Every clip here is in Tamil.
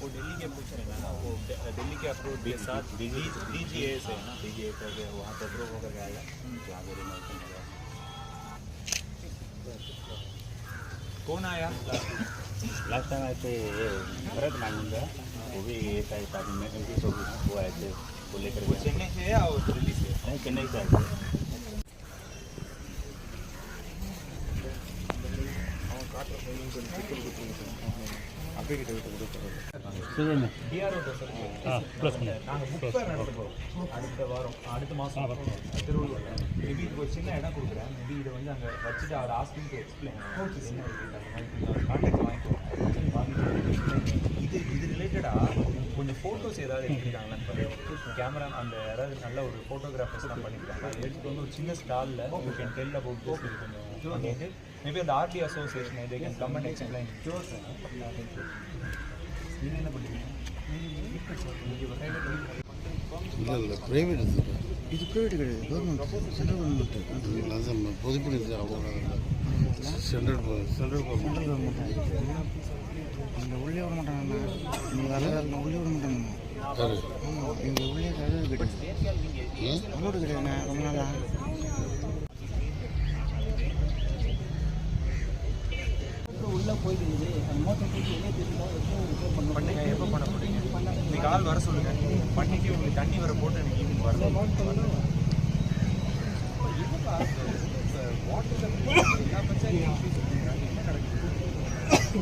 वो दिल्ली के पूछ रहे हैं ना वो दिल्ली के अप्रोच के साथ डी जी ए से ना? डी जी करके वहाँ पे अप्रूव होकर के आया। यहाँ पे रिमोशन हो गया कौन आया? लास्ट टाइम आए थे ये भरत मांगूँगा वो भी एक आदमी में उनकी तो वो आए थे वो लेकर चेन्नई से या दिल्ली से? नहीं चेन्नई से आए அடுத்த வாரம் அடுத்த மாதம் திருவள்ளூரில் மேபி ஒரு சின்ன இடம் கொடுக்குறேன் மேபி இதை வந்து அங்கே வச்சுட்டு அவர் ஆஸ்கிங் டு எக்ஸ்பிளைன் என்ன இருக்கு அந்த மாதிரி கான்டாக்ட் வாங்கிக்கோங்க வாங்கிட்டு இது இது ரிலேட்டடாக கொஞ்சம் ஃபோட்டோஸ் ஏதாவது எடுத்துருக்காங்களா? கேமரா அந்த யாராவது நல்ல ஒரு ஃபோட்டோகிராஃபர்ஸ் தான் பண்ணியிருக்காங்க எடுத்துட்டு வந்து ஒரு சின்ன ஸ்டாலில் you can tell about this இது கொஞ்சம் மேபி அந்த RT association they can come and explain நீங்கள் என்ன பண்ணுறீங்க இது. இது ப்ரைவேட் கிடையாது government central government central central government இங்கே உள்ளே விட மாட்டாங்கண்ணா நீங்கள் வரல உள்ளே விட மாட்டாங்கண்ணா ஆமாம் இங்கே உள்ளே அழுது கிடையாது அலோடு கிடையாதுண்ணா ரொம்ப நாளா உள்ளே போயிட்டு அந்த மோட்டர் போயிட்டு வெளியே தெரியுதா பண்ணுங்க எப்போ பண்ண போறீங்க? இன்னைக்கு ஆள் வர சொல்லுங்க. பண்ணிட்டு உங்களுக்கு தண்ணி வர போட்டு எனக்கு ஈவினிங்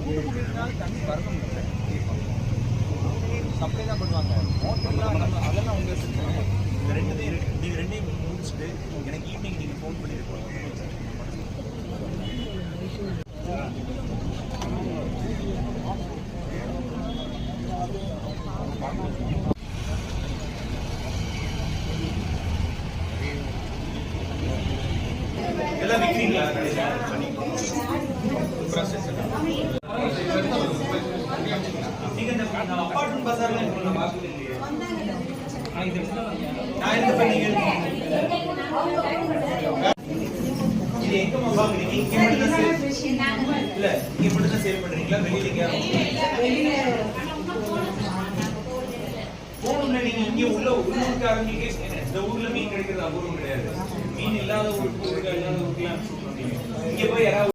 வரணும் தண்ணி வரணும் சப்ளை தான் பண்ணுவாங்க. மோட்டர்லாம் அதெல்லாம் உங்க பிரச்சனை. இந்த ரெண்டுத்தையும் நீங்கள் ரெண்டையும் முடிச்சுட்டு எனக்கு ஈவினிங் நீங்கள் ஃபோன் பண்ணிருக்கோம் எல்லாம் விற்கிறீங்களா நீங்க இந்த அப்பார்ட்மெண்ட் பசார்ல நான் பார்த்தது இல்லையே நான் எந்த பண்ணீங்க இது எங்கம்மா வாங்குறீங்க? இங்க மட்டும் தான் இல்ல இங்க மட்டும் தான் சேல் பண்றீங்களா? வெளியில எங்கேயாவது போகணும்னா நீங்க இங்க உள்ள உள்ளூர்காரங்களுக்கே இந்த ஊர்ல மீன் கிடைக்கிறது அபூர்வம் கிடையாது. மீன் இல்லாத ஊருக்கு இல்லாத ஊருக்குலாம் இங்க போய் யாராவது